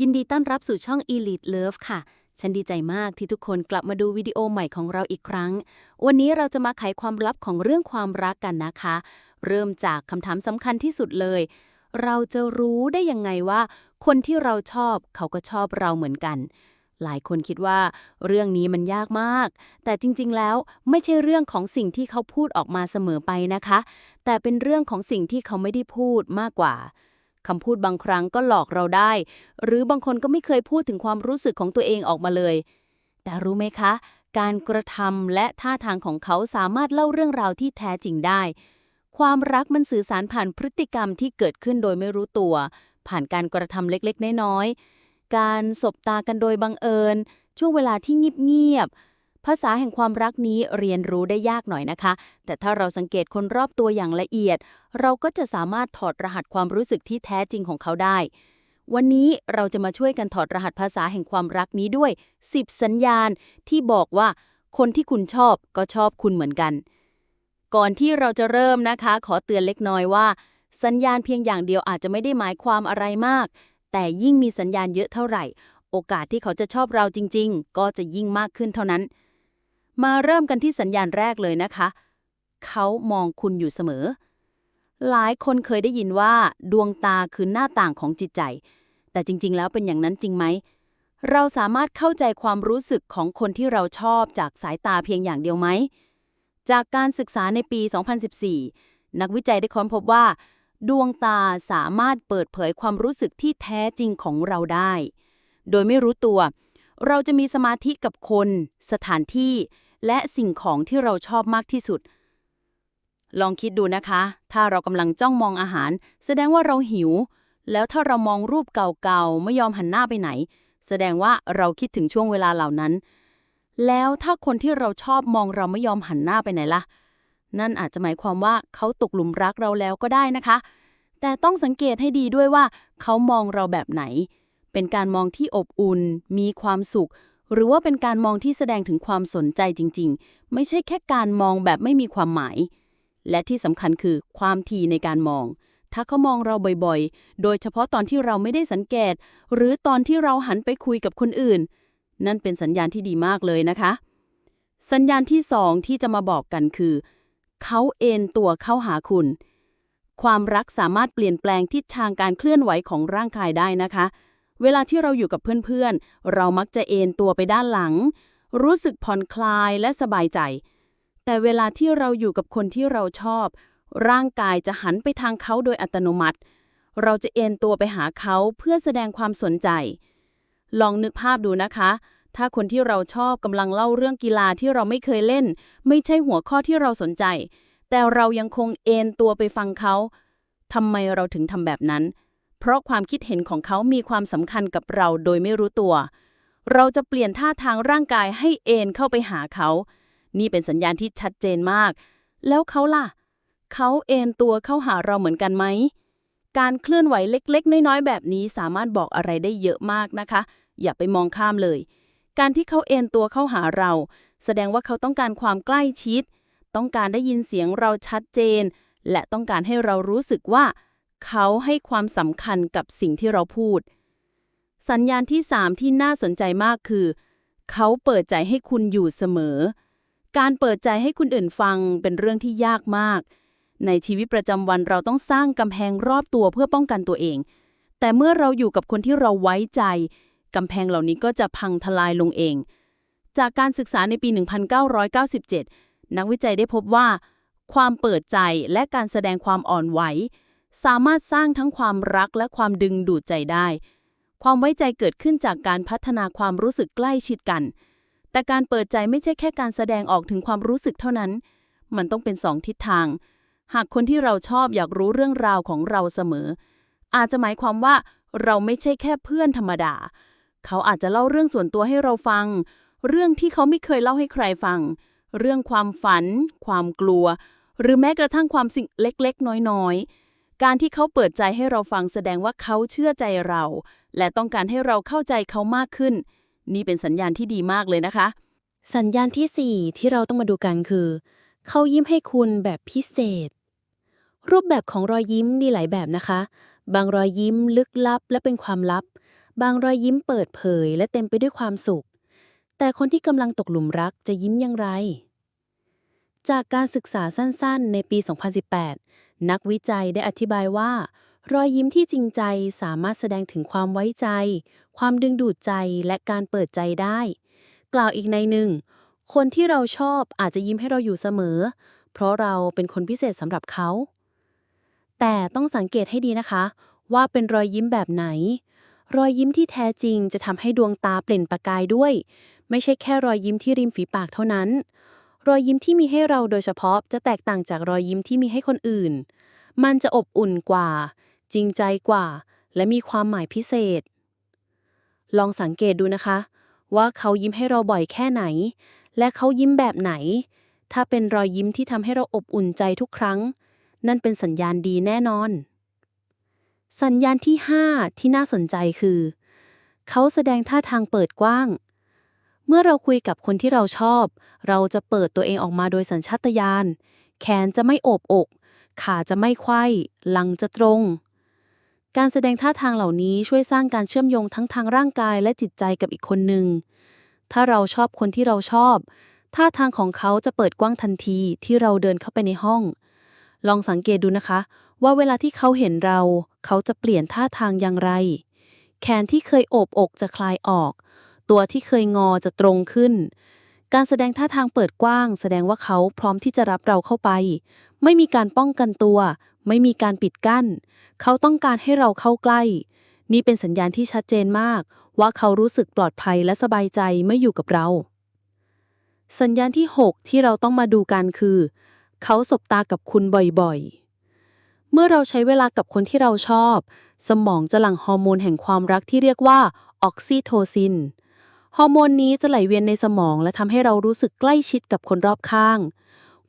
ยินดีต้อนรับสู่ช่อง Elite Love ค่ะ ฉันดีใจมากที่ทุกคนกลับมาดูวิดีโอใหม่ของเราอีกครั้ง วันนี้เราจะมาไขความลับของเรื่องความรักกันนะคะ เริ่มจากคำถามสำคัญที่สุดเลย เราจะรู้ได้ยังไงว่า คนที่เราชอบเขาก็ชอบเราเหมือนกัน หลายคนคิดว่า เรื่องนี้มันยากมาก แต่จริง ๆ แล้วไม่ใช่เรื่องของสิ่งที่เขาพูดออกมาเสมอไปนะคะ แต่เป็นเรื่องของสิ่งที่เขาไม่ได้พูดมากกว่า คำพูดบางครั้งก็หลอกเราได้ หรือบางคนก็ไม่เคยพูดถึงความรู้สึกของตัวเองออกมาเลย แต่รู้ไหมคะ การกระทำและท่าทางของเขาสามารถเล่าเรื่องราวที่แท้จริงได้ ความรักมันสื่อสารผ่านพฤติกรรมที่เกิดขึ้นโดยไม่รู้ตัว ผ่านการกระทำเล็กๆ น้อยๆ การสบตากันโดยบังเอิญ ช่วงเวลาที่เงียบๆ ภาษาแห่งความรักนี้เรียนรู้ได้ยากหน่อยนะคะ แต่ถ้าเราสังเกตคนรอบตัวอย่างละเอียด เราก็จะสามารถถอดรหัสความรู้สึกที่แท้จริงของเขาได้ วันนี้เราจะมาช่วยกันถอดรหัสภาษาแห่งความรักนี้ด้วย 10 สัญญาณ ที่บอกว่าคนที่คุณชอบก็ชอบคุณเหมือนกัน ก่อนที่เราจะเริ่มนะคะ ขอเตือนเล็กน้อยว่า สัญญาณเพียงอย่างเดียวอาจจะไม่ได้หมายความอะไรมาก แต่ยิ่งมีสัญญาณเยอะเท่าไหร่ โอกาสที่เขาจะชอบเราจริง ๆ ก็จะยิ่งมากขึ้นเท่านั้น มาเริ่มกันที่สัญญาณแรกเลยนะคะ เขามองคุณอยู่เสมอ หลายคนเคยได้ยินว่า ดวงตาคือหน้าต่างของจิตใจ แต่จริง ๆ แล้วเป็นอย่างนั้นจริงไหม เราสามารถเข้าใจความรู้สึกของคนที่เราชอบจากสายตาเพียงอย่างเดียวไหม จากการศึกษาในปี 2014 นักวิจัยได้ค้นพบว่า ดวงตาสามารถเปิดเผยความรู้สึกที่แท้จริงของเราได้ โดยไม่รู้ตัว เราจะมีสมาธิกับคน สถานที่ และสิ่งของที่เราชอบมากที่สุด ลองคิดดูนะคะ ถ้าเรากำลังจ้องมองอาหาร แสดงว่าเราหิว แล้วถ้าเรามองรูปเก่าๆ ไม่ยอมหันหน้าไปไหน แสดงว่าเราคิดถึงช่วงเวลาเหล่านั้น แล้วถ้าคนที่เราชอบมองเราไม่ยอมหันหน้าไปไหนล่ะ นั่นอาจจะหมายความว่าเขาตกหลุมรักเราแล้วก็ได้นะคะ แต่ต้องสังเกตให้ดีด้วยว่า เขามองเราแบบไหน เป็นการมองที่อบอุ่น มีความสุข หรือว่าเป็นการมองที่แสดงถึงความสนใจจริง ๆ ไม่ใช่แค่การมองแบบไม่มีความหมาย และที่สำคัญคือความทีในการมอง ถ้าเขามองเราบ่อยๆ โดยเฉพาะตอนที่เราไม่ได้สังเกต หรือตอนที่เราหันไปคุยกับคนอื่น นั่นเป็นสัญญาณที่ดีมากเลยนะคะ สัญญาณที่สองที่จะมาบอกกันคือ เขาเอนตัวเข้าหาคุณ ความรักสามารถเปลี่ยนแปลงทิศทางการเคลื่อนไหวของร่างกายได้นะคะ เวลาที่เราอยู่กับเพื่อนๆ เรามักจะเอนตัวไปด้านหลัง รู้สึกผ่อนคลายและสบายใจ แต่เวลาที่เราอยู่กับคนที่เราชอบ ร่างกายจะหันไปทางเขาโดยอัตโนมัติ เราจะเอนตัวไปหาเขาเพื่อแสดงความสนใจ ลองนึกภาพดูนะคะ ถ้าคนที่เราชอบกำลังเล่าเรื่องกีฬาที่เราไม่เคยเล่น ไม่ใช่หัวข้อที่เราสนใจ แต่เรายังคงเอนตัวไปฟังเขาทำไมเราถึงทำแบบนั้น เพราะความคิดเห็นของเขามีความสำคัญกับเราโดยไม่รู้ตัว เราจะเปลี่ยนท่าทางร่างกายให้เอนเข้าไปหาเขา นี่เป็นสัญญาณที่ชัดเจนมาก แล้วเขาล่ะ เขาเอนตัวเข้าหาเราเหมือนกันไหม การเคลื่อนไหวเล็กๆ น้อยๆ แบบนี้สามารถบอกอะไรได้เยอะมากนะคะ อย่าไปมองข้ามเลย การที่เขาเอนตัวเข้าหาเรา แสดงว่าเขาต้องการความใกล้ชิด ต้องการได้ยินเสียงเราชัดเจน และต้องการให้เรารู้สึกว่า เขาให้ความสำคัญกับสิ่งที่เราพูด สัญญาณที่ 3 ที่น่าสนใจมากคือ เขาเปิดใจให้คุณอยู่เสมอ การเปิดใจให้คุณอื่นฟังเป็นเรื่องที่ยากมาก ในชีวิตประจำวันเราต้องสร้างกำแพงรอบตัวเพื่อป้องกันตัวเอง แต่เมื่อเราอยู่กับคนที่เราไว้ใจกำแพงเหล่านี้ก็จะพังทลายลงเอง จากการศึกษาในปี 1997 นักวิจัยได้พบว่า ความเปิดใจและการแสดงความอ่อนไหว สามารถสร้างทั้งความรักและความดึงดูดใจได้ ความไว้ใจเกิดขึ้นจากการพัฒนาความรู้สึกใกล้ชิดกัน แต่การเปิดใจไม่ใช่แค่การแสดงออกถึงความรู้สึกเท่านั้น มันต้องเป็นสองทิศทาง หากคนที่เราชอบอยากรู้เรื่องราวของเราเสมอ อาจจะหมายความว่าเราไม่ใช่แค่เพื่อนธรรมดา เขาอาจจะเล่าเรื่องส่วนตัวให้เราฟัง เรื่องที่เขาไม่เคยเล่าให้ใครฟัง เรื่องความฝัน ความกลัว หรือแม้กระทั่งความสิ่งเล็กๆ น้อยๆ การที่เขาเปิดใจให้เราฟังแสดงว่าเขาเชื่อใจเรา และต้องการให้เราเข้าใจเขามากขึ้น นี่เป็นสัญญาณที่ดีมากเลยนะคะ สัญญาณที่ 4 ที่เราต้องมาดูกันคือ เขายิ้มให้คุณแบบพิเศษ รูปแบบของรอยยิ้มมีหลายแบบนะคะ บางรอยยิ้มลึกลับและเป็นความลับ บางรอยยิ้มเปิดเผย และเต็มไปด้วยความสุข แต่คนที่กำลังตกหลุมรักจะยิ้มอย่างไร จากการศึกษาสั้นๆ ในปี 2018 นักวิจัยได้อธิบายว่า รอยยิ้มที่จริงใจสามารถแสดงถึงความไว้ใจ ความดึงดูดใจและการเปิดใจได้ กล่าวอีกในหนึ่ง คนที่เราชอบอาจจะยิ้มให้เราอยู่เสมอ เพราะเราเป็นคนพิเศษสำหรับเขา แต่ต้องสังเกตให้ดีนะคะ ว่าเป็นรอยยิ้มแบบไหน รอยยิ้มที่แท้จริงจะทำให้ดวงตาเปล่งประกายด้วย ไม่ใช่แค่รอยยิ้มที่ริมฝีปากเท่านั้น รอยยิ้มที่มีให้เราโดยเฉพาะจะแตกต่างจากรอยยิ้มที่มีให้คนอื่น มันจะอบอุ่นกว่า จริงใจกว่า และมีความหมายพิเศษ ลองสังเกตดูนะคะ ว่าเขายิ้มให้เราบ่อยแค่ไหน และเขายิ้มแบบไหน ถ้าเป็นรอยยิ้มที่ทำให้เราอบอุ่นใจทุกครั้ง นั่นเป็นสัญญาณดีแน่นอน สัญญาณที่ 5 ที่น่าสนใจคือ เขาแสดงท่าทางเปิดกว้าง เมื่อเราคุยกับคนที่เราชอบ เราจะเปิดตัวเองออกมาโดยสัญชาตญาณ แขนจะไม่โอบอก ขาจะไม่ไขว้หลังจะตรง การแสดงท่าทางเหล่านี้ช่วยสร้างการเชื่อมโยงทั้งทางร่างกายและจิตใจกับอีกคนหนึ่ง ถ้าเราชอบคนที่เราชอบ ท่าทางของเขาจะเปิดกว้างทันทีที่เราเดินเข้าไปในห้อง ลองสังเกตดูนะคะ ว่าเวลาที่เขาเห็นเรา เขาจะเปลี่ยนท่าทางอย่างไร แขนที่เคยโอบอกจะคลายออก ตัวที่เคยงอจะตรงขึ้น การแสดงท่าทางเปิดกว้าง แสดงว่าเขาพร้อมที่จะรับเราเข้าไป ไม่มีการป้องกันตัว ไม่มีการปิดกั้น เขาต้องการให้เราเข้าใกล้ นี่เป็นสัญญาณที่ชัดเจนมาก ว่าเขารู้สึกปลอดภัยและสบายใจเมื่ออยู่กับเรา สัญญาณที่ 6 ที่เราต้องมาดูกันคือ เขาสบตากับคุณบ่อยๆเมื่อเราใช้เวลากับคนที่เราชอบ สมองจะหลั่งฮอร์โมนแห่งความรักที่เรียกว่าออกซิโทซิน ฮอร์โมนนี้จะไหลเวียนในสมองและทำให้เรารู้สึกใกล้ชิดกับคนรอบข้าง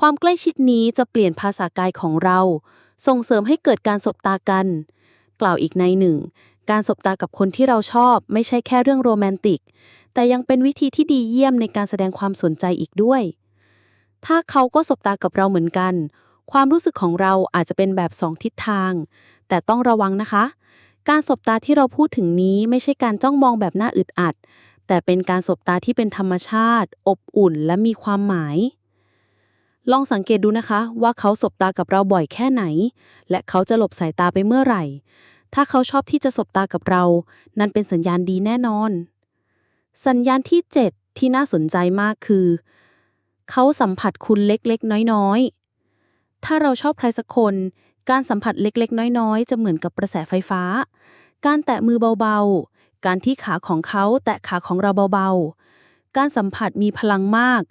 ความใกล้ชิดนี้จะเปลี่ยนภาษากายของเรา ส่งเสริมให้เกิดการสบตากัน กล่าวอีกในหนึ่ง การสบตากับคนที่เราชอบ ไม่ใช่แค่เรื่องโรแมนติก แต่ยังเป็นวิธีที่ดีเยี่ยมในการแสดงความสนใจอีกด้วย ถ้าเขาก็สบตากับเราเหมือนกัน ความรู้สึกของเราอาจจะเป็นแบบสองทิศทาง แต่ต้องระวังนะคะ การสบตาที่เราพูดถึงนี้ไม่ใช่การจ้องมองแบบน่าอึดอัด แต่เป็นการสบตาที่เป็นธรรมชาติ อบอุ่นและมีความหมาย ลองสังเกตดูนะคะว่าเขาสบตากับเราบ่อยแค่ไหน และเขาจะหลบสายตาไปเมื่อไหร่ ถ้าเขาชอบที่จะสบตากับเรา นั่นเป็นสัญญาณดีแน่นอน สัญญาณที่ 7 ที่น่าสนใจมากคือ เขาสัมผัสคุณเล็กๆ น้อยๆ ถ้าเราชอบใครสักคน การสัมผัสเล็กๆ น้อยๆ จะเหมือนกับกระแสไฟฟ้า การแตะมือเบาๆ การที่ขาของเขาแตะขาของเราเบาๆ การสัมผัสมีพลังมาก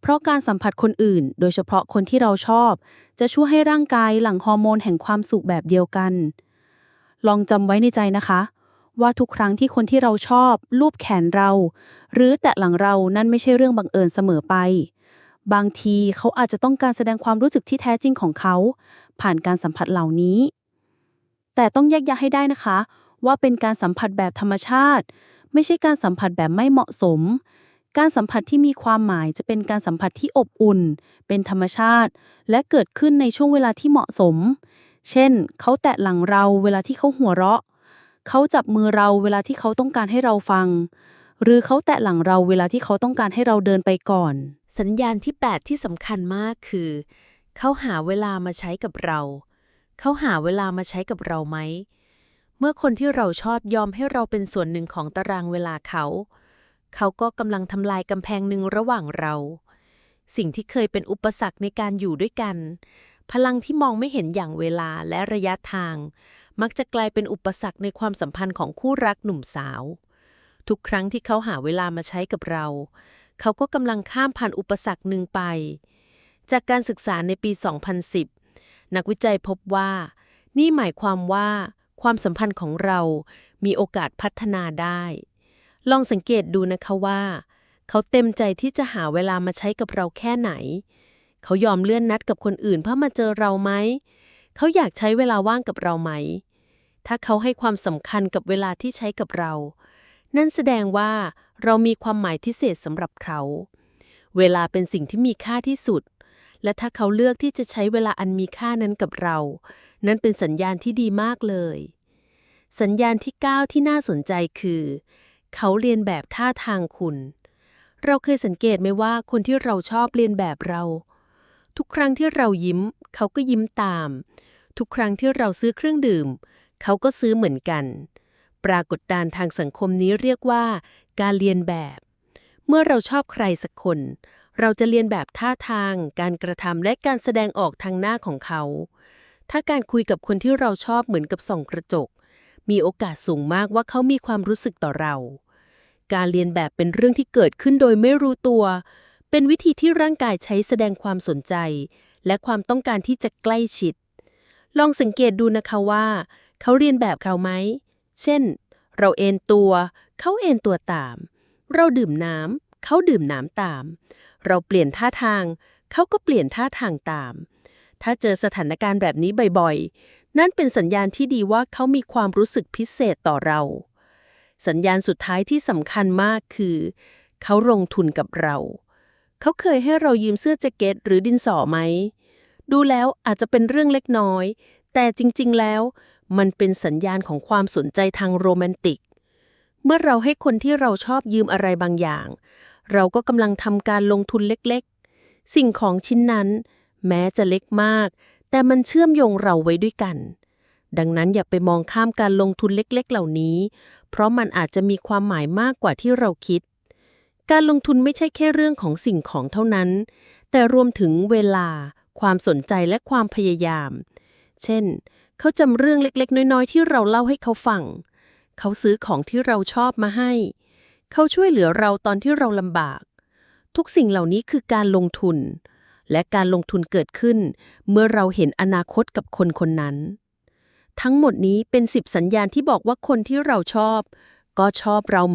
เพราะการสัมผัสคนอื่น โดยเฉพาะคนที่เราชอบ จะช่วยให้ร่างกายหลั่งฮอร์โมนแห่งความสุขแบบเดียวกัน ลองจำไว้ในใจนะคะ ว่าทุกครั้งที่คนที่เราชอบ ลูบแขนเรา หรือแตะหลังเรานั่นไม่ใช่เรื่องบังเอิญเสมอไป บางทีเขาอาจจะต้องการแสดงความรู้สึกที่แท้จริงของเขา ผ่านการสัมผัสเหล่านี้ แต่ต้องแยกแยะให้ได้นะคะ ว่าเป็นการสัมผัสแบบธรรมชาติ ไม่ใช่การสัมผัสแบบไม่เหมาะสม การสัมผัสที่มีความหมายจะเป็นการสัมผัสที่อบอุ่น เป็นธรรมชาติ และเกิดขึ้นในช่วงเวลาที่เหมาะสม เช่น เขาแตะหลังเราเวลาที่เขาหัวเราะ เขาจับมือเราเวลาที่เขาต้องการให้เราฟัง หรือเขาแตะหลังเราเวลาที่เขาต้องการให้เราเดินไปก่อน สัญญาณที่ 8 ที่สำคัญมากคือ เขาหาเวลามาใช้กับเรา เขาหาเวลามาใช้กับเราไหม เมื่อคนที่เราชอบยอมให้เราเป็นส่วนหนึ่งของตารางเวลาเขา เขาก็กำลังทำลายกำแพงหนึ่งระหว่างเรา สิ่งที่เคยเป็นอุปสรรคในการอยู่ด้วยกัน พลังที่มองไม่เห็นอย่างเวลาและระยะทาง มักจะกลายเป็นอุปสรรคในความสัมพันธ์ของคู่รักหนุ่มสาว ทุกครั้งที่เขาหาเวลามาใช้กับเรา เขาก็กำลังข้ามผ่านอุปสรรคหนึ่งไป จากการศึกษาในปี 2010 นักวิจัยพบว่า นี่หมายความว่า ความสัมพันธ์ของเรามีโอกาสพัฒนาได้ ลองสังเกตดูนะคะว่า เขาเต็มใจที่จะหาเวลามาใช้กับเราแค่ไหน เขายอมเลื่อนนัดกับคนอื่นเพื่อมาเจอเราไหม เขาอยากใช้เวลาว่างกับเราไหม ถ้าเขาให้ความสำคัญกับเวลาที่ใช้กับเรา นั่นแสดงว่าเรามีความหมายพิเศษสำหรับเขา เวลาเป็นสิ่งที่มีค่าที่สุด และถ้าเขาเลือกที่จะใช้เวลาอันมีค่านั้นกับเรา นั่นเป็นสัญญาณที่ดีมากเลย สัญญาณที่ 9 ที่น่าสนใจคือ เขาเรียนแบบท่าทางคุณ เราเคยสังเกตไหมว่าคนที่เราชอบเรียนแบบเรา ทุกครั้งที่เรายิ้ม เขาก็ยิ้มตาม ทุกครั้งที่เราซื้อเครื่องดื่ม เขาก็ซื้อเหมือนกัน ปรากฏการณ์ทางสังคมนี้เรียกว่า การเรียนแบบ เมื่อเราชอบใครสักคน เราจะเรียนแบบท่าทาง การกระทำและการแสดงออกทางหน้าของเขา ถ้าการคุยกับคนที่เราชอบเหมือนกับส่องกระจก มีโอกาสสูงมากว่าเขามีความรู้สึกต่อเรา การเรียนแบบเป็นเรื่องที่เกิดขึ้นโดยไม่รู้ตัว เป็นวิธีที่ร่างกายใช้แสดงความสนใจ และความต้องการที่จะใกล้ชิด ลองสังเกตดูนะคะว่า เขาเรียนแบบเขาไหม เช่น เราเอนตัว เขาเอนตัวตาม เราดื่มน้ำเขาดื่มน้ำตาม เราเปลี่ยนท่าทาง เขาก็เปลี่ยนท่าทางตาม ถ้าเจอสถานการณ์แบบนี้บ่อยๆ นั่นเป็นสัญญาณที่ดีว่าเขามีความรู้สึกพิเศษต่อเรา สัญญาณสุดท้ายที่สำคัญมากคือ เขาลงทุนกับเรา เขาเคยให้เรายืมเสื้อแจ็คเก็ตหรือดินสอไหม ดูแล้วอาจจะเป็นเรื่องเล็กน้อย แต่จริงๆ แล้ว มันเป็นสัญญาณของความสนใจทางโรแมนติก เมื่อเราให้คนที่เราชอบยืมอะไรบางอย่าง เราก็กำลังทำการลงทุนเล็กๆ สิ่งของชิ้นนั้น แม้จะเล็กมาก แต่มันเชื่อมโยงเราไว้ด้วยกัน ดังนั้นอย่าไปมองข้ามการลงทุนเล็กๆ เหล่านี้ เพราะมันอาจจะมีความหมายมากกว่าที่เราคิด การลงทุนไม่ใช่แค่เรื่องของสิ่งของเท่านั้น แต่รวมถึงเวลา ความสนใจและความพยายาม เช่น เขาจำเรื่องเล็กๆ น้อยๆ ที่เราเล่าให้เขาฟัง เขาซื้อของที่เราชอบมาให้ เขาช่วยเหลือเราตอนที่เราลำบาก ทุกสิ่งเหล่านี้คือการลงทุน และการลงทุนเกิดขึ้น เมื่อเราเห็นอนาคตกับคนคนนั้น ทั้งหมดนี้เป็นสิบสัญญาณที่บอกว่าคนที่เราชอบ ก็ชอบเราเหมือน